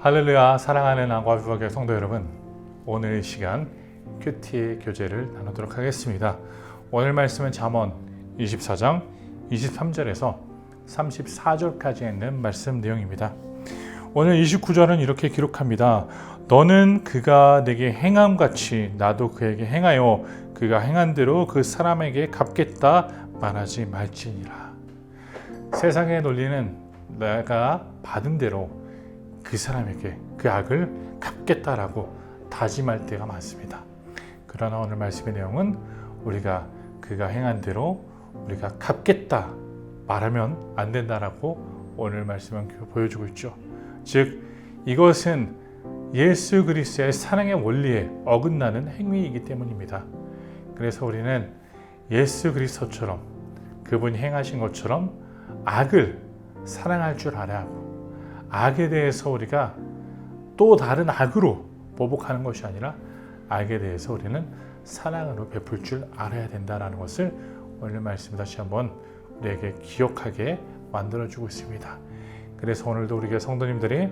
할렐루야 사랑하는 안과비박의 성도 여러분 오늘 이 시간 큐티의 교제를 나누도록 하겠습니다. 오늘 말씀은 잠언 24장 23절에서 34절까지 있는 말씀 내용입니다. 오늘 29절은 이렇게 기록합니다. 너는 그가 내게 행함 같이 나도 그에게 행하여 그가 행한 대로 그 사람에게 갚겠다 말하지 말지니라. 세상의 논리는 내가 받은 대로 그 사람에게 그 악을 갚겠다라고 다짐할 때가 많습니다. 그러나 오늘 말씀의 내용은 우리가 그가 행한 대로 우리가 갚겠다 말하면 안 된다라고 오늘 말씀은 보여주고 있죠. 즉 이것은 예수 그리스도의 사랑의 원리에 어긋나는 행위이기 때문입니다. 그래서 우리는 예수 그리스도처럼 그분이 행하신 것처럼 악을 사랑할 줄 알아야 하고 악에 대해서 우리가 또 다른 악으로 보복하는 것이 아니라 악에 대해서 우리는 사랑으로 베풀 줄 알아야 된다라는 것을 오늘 말씀 다시 한번 우리에게 기억하게 만들어주고 있습니다. 그래서 오늘도 우리가 성도님들이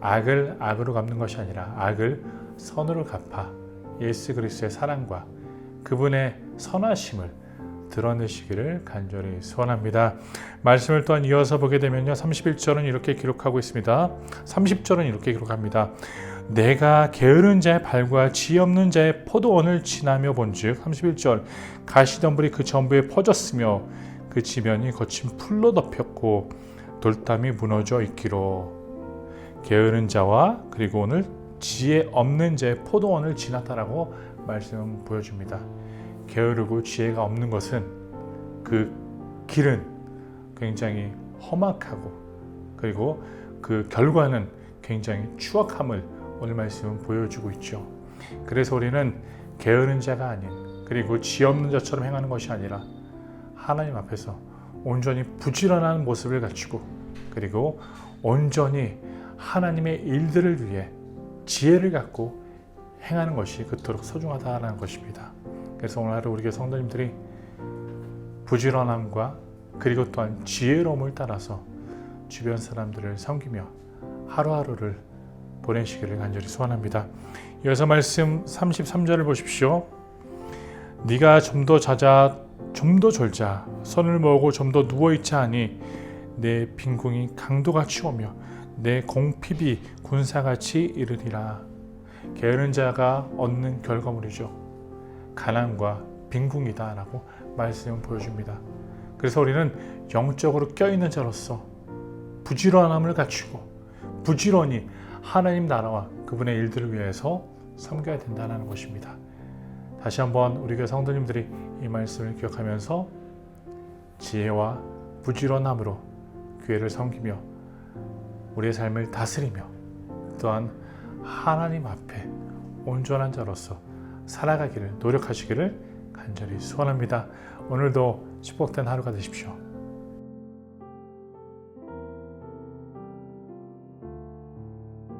악을 악으로 갚는 것이 아니라 악을 선으로 갚아 예수 그리스도의 사랑과 그분의 선하심을 드러내시기를 간절히 소원합니다. 말씀을 또한 이어서 보게 되면요. 31절은 이렇게 기록하고 있습니다. 30절은 이렇게 기록합니다. 내가 게으른 자의 발과 지 없는 자의 포도원을 지나며 본즉 31절 가시덤불이 그 전부에 퍼졌으며 그 지면이 거친 풀로 덮였고 돌담이 무너져 있기로 게으른 자와 그리고 오늘 지혜 없는 자의 포도원을 지났다라고 말씀 보여줍니다. 게으르고 지혜가 없는 것은 그 길은 굉장히 험악하고 그리고 그 결과는 굉장히 추악함을 오늘 말씀은 보여주고 있죠. 그래서 우리는 게으른 자가 아닌 그리고 지 없는 자처럼 행하는 것이 아니라 하나님 앞에서 온전히 부지런한 모습을 갖추고 그리고 온전히 하나님의 일들을 위해 지혜를 갖고 행하는 것이 그토록 소중하다는 것입니다. 그래서 오늘 하루 우리 교회 성도님들이 부지런함과 그리고 또한 지혜로움을 따라서 주변 사람들을 섬기며 하루하루를 보내시기를 간절히 소원합니다. 이어서 말씀 33절을 보십시오. 네가 좀 더 자자 좀 더 졸자 손을 모으고 좀 더 누워 있자 하니 내 빈궁이 강도같이 오며 내 공핍이 군사같이 이르리라. 게으른 자가 얻는 결과물이죠. 가난과 빈궁이다라고 말씀을 보여줍니다. 그래서 우리는 영적으로 껴있는 자로서 부지런함을 갖추고 부지런히 하나님 나라와 그분의 일들을 위해서 섬겨야 된다는 것입니다. 다시 한번 우리 교회 성도님들이 이 말씀을 기억하면서 지혜와 부지런함으로 교회를 섬기며 우리의 삶을 다스리며 또한 하나님 앞에 온전한 자로서 살아가기를 노력하시기를 간절히 소원합니다. 오늘도 축복된 하루가 되십시오.